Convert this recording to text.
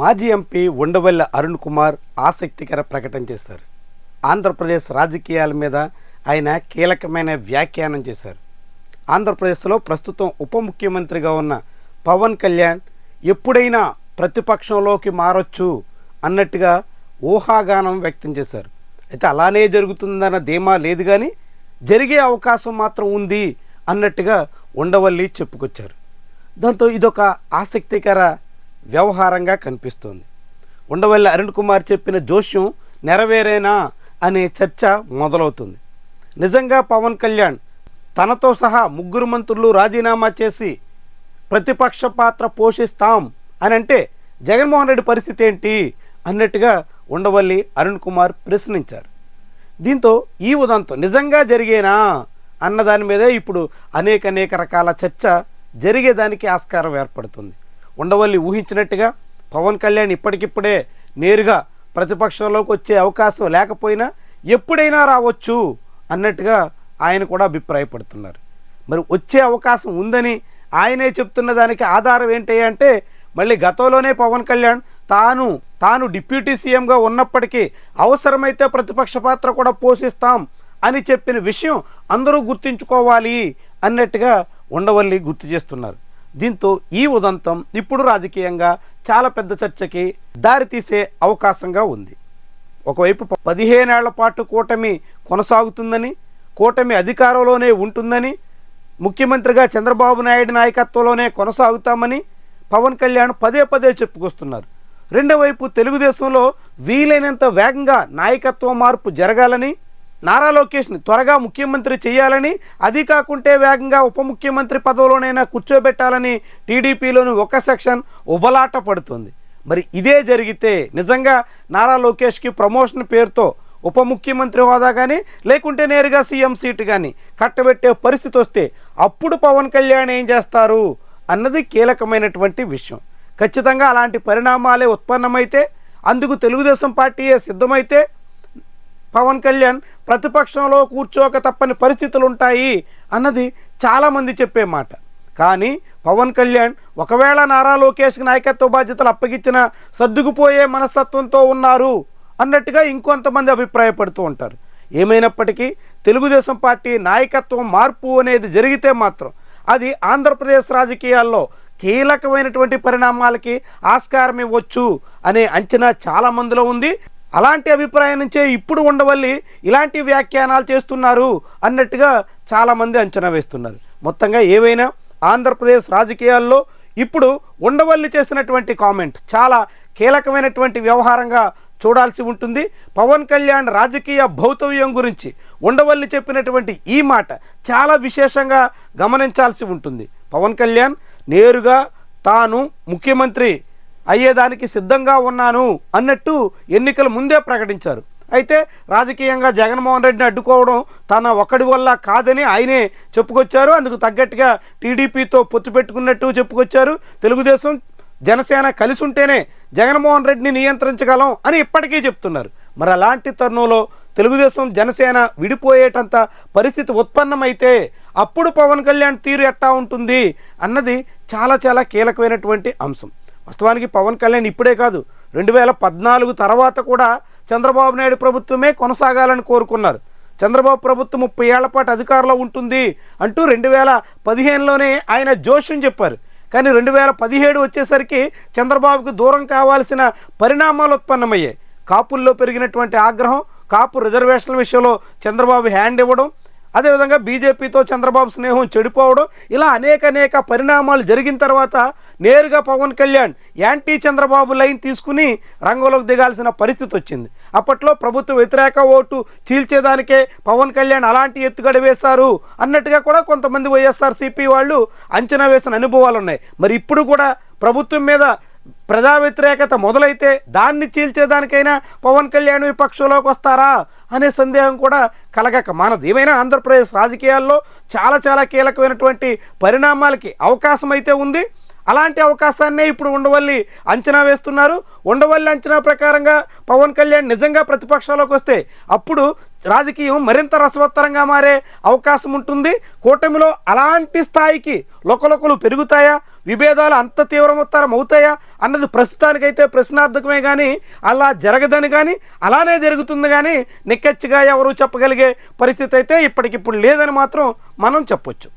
మాజీ ఎంపీ ఉండవల్లి అరుణ్ కుమార్ ఆసక్తికర ప్రకటన చేశారు. ఆంధ్రప్రదేశ్ రాజకీయాల మీద ఆయన కీలకమైన వ్యాఖ్యానం చేశారు. ఆంధ్రప్రదేశ్లో ప్రస్తుతం ఉప ముఖ్యమంత్రిగా ఉన్న పవన్ కళ్యాణ్ ఎప్పుడైనా ప్రతిపక్షంలోకి మారొచ్చు అన్నట్టుగా ఊహాగానం వ్యక్తం చేశారు. అయితే అలానే జరుగుతుందన్న ధీమా లేదు కానీ జరిగే అవకాశం మాత్రం ఉంది అన్నట్టుగా ఉండవల్లి చెప్పుకొచ్చారు. దాంతో ఇదొక ఆసక్తికర వ్యవహారంగా కనిపిస్తోంది. ఉండవల్లి అరుణ్ కుమార్ చెప్పిన జోష్యం నెరవేరేనా అనే చర్చ మొదలవుతుంది. నిజంగా పవన్ కళ్యాణ్ తనతో సహా ముగ్గురు మంత్రులు రాజీనామా చేసి ప్రతిపక్ష పాత్ర పోషిస్తాం అని అంటే జగన్మోహన్ రెడ్డి పరిస్థితి ఏంటి అన్నట్టుగా ఉండవల్లి అరుణ్ కుమార్ ప్రశ్నించారు. దీంతో ఈ ఉదంతం నిజంగా జరిగేనా అన్నదాని మీదే ఇప్పుడు అనేక అనేక రకాల చర్చ జరిగేదానికి ఆస్కారం ఏర్పడుతుంది. ఉండవల్లి ఊహించినట్టుగా పవన్ కళ్యాణ్ ఇప్పటికిప్పుడే నేరుగా ప్రతిపక్షంలోకి వచ్చే అవకాశం లేకపోయినా ఎప్పుడైనా రావచ్చు అన్నట్టుగా ఆయన కూడా అభిప్రాయపడుతున్నారు. మరి వచ్చే అవకాశం ఉందని ఆయనే చెప్తున్న దానికి ఆధారం ఏంటి అంటే మళ్ళీ గతంలోనే పవన్ కళ్యాణ్ తాను తాను డిప్యూటీ సీఎంగా ఉన్నప్పటికీ అవసరమైతే ప్రతిపక్ష పాత్ర కూడా పోషిస్తాం అని చెప్పిన విషయం అందరూ గుర్తుంచుకోవాలి అన్నట్టుగా ఉండవల్లి గుర్తు చేస్తున్నారు. దీంతో ఈ ఉదంతం ఇప్పుడు రాజకీయంగా చాలా పెద్ద చర్చకి దారితీసే అవకాశంగా ఉంది. ఒకవైపు పదిహేనేళ్ళ పాటు కూటమి కొనసాగుతుందని కూటమి అధికారంలోనే ఉంటుందని ముఖ్యమంత్రిగా చంద్రబాబు నాయుడు నాయకత్వంలోనే కొనసాగుతామని పవన్ కళ్యాణ్ పదే పదే చెప్పుకొస్తున్నారు. రెండో వైపు తెలుగుదేశంలో వీలైనంత వేగంగా నాయకత్వ మార్పు జరగాలని నారా లోకేష్ని త్వరగా ముఖ్యమంత్రి చేయాలని అది కాకుంటే వేగంగా ఉప ముఖ్యమంత్రి పదవిలోనైనా కూర్చోబెట్టాలని టీడీపీలోని ఒక సెక్షన్ ఉబలాట పడుతుంది. మరి ఇదే జరిగితే నిజంగా నారా లోకేష్కి ప్రమోషన్ పేరుతో ఉప ముఖ్యమంత్రి హోదా కానీ లేకుంటే నేరుగా సీఎం సీటు కానీ కట్టబెట్టే పరిస్థితి వస్తే అప్పుడు పవన్ కళ్యాణ్ ఏం చేస్తారు అన్నది కీలకమైనటువంటి విషయం. ఖచ్చితంగా అలాంటి పరిణామాలే ఉత్పన్నమైతే అందుకు తెలుగుదేశం పార్టీయే సిద్ధమైతే పవన్ కళ్యాణ్ ప్రతిపక్షంలో కూర్చోక తప్పని పరిస్థితులు ఉంటాయి అన్నది చాలామంది చెప్పే మాట. కానీ పవన్ కళ్యాణ్ ఒకవేళ నారా లోకేష్కి నాయకత్వ బాధ్యతలు అప్పగించిన సర్దుకుపోయే మనస్తత్వంతో ఉన్నారు అన్నట్టుగా ఇంకొంతమంది అభిప్రాయపడుతూ ఉంటారు. ఏమైనప్పటికీ తెలుగుదేశం పార్టీ నాయకత్వం మార్పు అనేది జరిగితే మాత్రం అది ఆంధ్రప్రదేశ్ రాజకీయాల్లో కీలకమైనటువంటి పరిణామాలకి ఆస్కారం ఇవ్వచ్చు అనే అంచనా చాలా మందిలో ఉంది. అలాంటి అభిప్రాయం నుంచే ఇప్పుడు ఉండవల్లి ఇలాంటి వ్యాఖ్యానాలు చేస్తున్నారు అన్నట్టుగా చాలామంది అంచనా వేస్తున్నారు. మొత్తంగా ఏవైనా ఆంధ్రప్రదేశ్ రాజకీయాల్లో ఇప్పుడు ఉండవల్లి చేసినటువంటి కామెంట్ చాలా కీలకమైనటువంటి వ్యవహారంగా చూడాల్సి ఉంటుంది. పవన్ కళ్యాణ్ రాజకీయ భౌతవ్యం గురించి ఉండవల్లి చెప్పినటువంటి ఈ మాట చాలా విశేషంగా గమనించాల్సి ఉంటుంది. పవన్ కళ్యాణ్ నేరుగా తాను ముఖ్యమంత్రి అయ్యేదానికి సిద్ధంగా ఉన్నాను అన్నట్టు ఎన్నికల ముందే ప్రకటించారు. అయితే రాజకీయంగా జగన్మోహన్ రెడ్డిని అడ్డుకోవడం తన ఒక్కడి వల్ల కాదని ఆయనే చెప్పుకొచ్చారు. అందుకు తగ్గట్టుగా టీడీపీతో పొత్తు పెట్టుకున్నట్టు చెప్పుకొచ్చారు. తెలుగుదేశం జనసేన కలిసి ఉంటేనే జగన్మోహన్ రెడ్డిని నియంత్రించగలం అని ఇప్పటికీ చెప్తున్నారు. మరి అలాంటి తరుణంలో తెలుగుదేశం జనసేన విడిపోయేటంత పరిస్థితి ఉత్పన్నమైతే అప్పుడు పవన్ కళ్యాణ్ తీరు ఎట్టా ఉంటుంది అన్నది చాలా చాలా కీలకమైనటువంటి అంశం. వాస్తవానికి పవన్ కళ్యాణ్ ఇప్పుడే కాదు రెండు వేల పద్నాలుగు తర్వాత కూడా చంద్రబాబు నాయుడు ప్రభుత్వమే కొనసాగాలని కోరుకున్నారు. చంద్రబాబు ప్రభుత్వం ముప్పై ఏళ్ళ పాటు అధికారంలో ఉంటుంది అంటూ రెండు వేల పదిహేనులోనే ఆయన జోష్యం చెప్పారు. కానీ రెండు వేల పదిహేడు వచ్చేసరికి చంద్రబాబుకు దూరం కావాల్సిన పరిణామాలు ఉత్పన్నమయ్యాయి. కాపుల్లో పెరిగినటువంటి ఆగ్రహం కాపు రిజర్వేషన్ల విషయంలో చంద్రబాబు హ్యాండ్ ఇవ్వడం అదేవిధంగా బీజేపీతో చంద్రబాబు స్నేహం చెడిపోవడం ఇలా అనేక అనేక పరిణామాలు జరిగిన తర్వాత నేరుగా పవన్ కళ్యాణ్ యాంటీ చంద్రబాబు లైన్ తీసుకుని రంగంలోకి దిగాల్సిన పరిస్థితి వచ్చింది. అప్పట్లో ప్రభుత్వ వ్యతిరేక ఓటు చీల్చేదానికే పవన్ కళ్యాణ్ అలాంటి ఎత్తుగడ వేశారు అన్నట్టుగా కూడా కొంతమంది వైఎస్ఆర్సీపీ వాళ్ళు అంచనా వేసిన అనుభవాలు ఉన్నాయి మరి ఇప్పుడు కూడా ప్రభుత్వం మీద ప్రజా వ్యతిరేకత మొదలైతే దాన్ని చీల్చేదానికైనా పవన్ కళ్యాణ్ విపక్షంలోకి వస్తారా అనే సందేహం కూడా కలగక మానదు. ఏమైనా ఆంధ్రప్రదేశ్ రాజకీయాల్లో చాలా చాలా కీలకమైనటువంటి పరిణామాలకి అవకాశం అయితే ఉంది. అలాంటి అవకాశాన్నే ఇప్పుడు ఉండవల్లి అంచనా వేస్తున్నారు. ఉండవల్లి అంచనా ప్రకారంగా పవన్ కళ్యాణ్ నిజంగా ప్రతిపక్షంలోకి వస్తే అప్పుడు రాజకీయం మరింత రసవత్తరంగా మారే అవకాశం ఉంటుంది. కూటమిలో అలాంటి స్థాయికి లొకలొకలు పెరుగుతాయా? విభేదాలు అంత తీవ్రమవుతారం అవుతాయా అన్నది ప్రస్తుతానికైతే ప్రశ్నార్థకమే కానీ అలా జరగదని కానీ అలానే జరుగుతుంది కానీ నిక్కచ్చిగా ఎవరు చెప్పగలిగే పరిస్థితి అయితే ఇప్పటికిప్పుడు లేదని మాత్రం మనం చెప్పొచ్చు.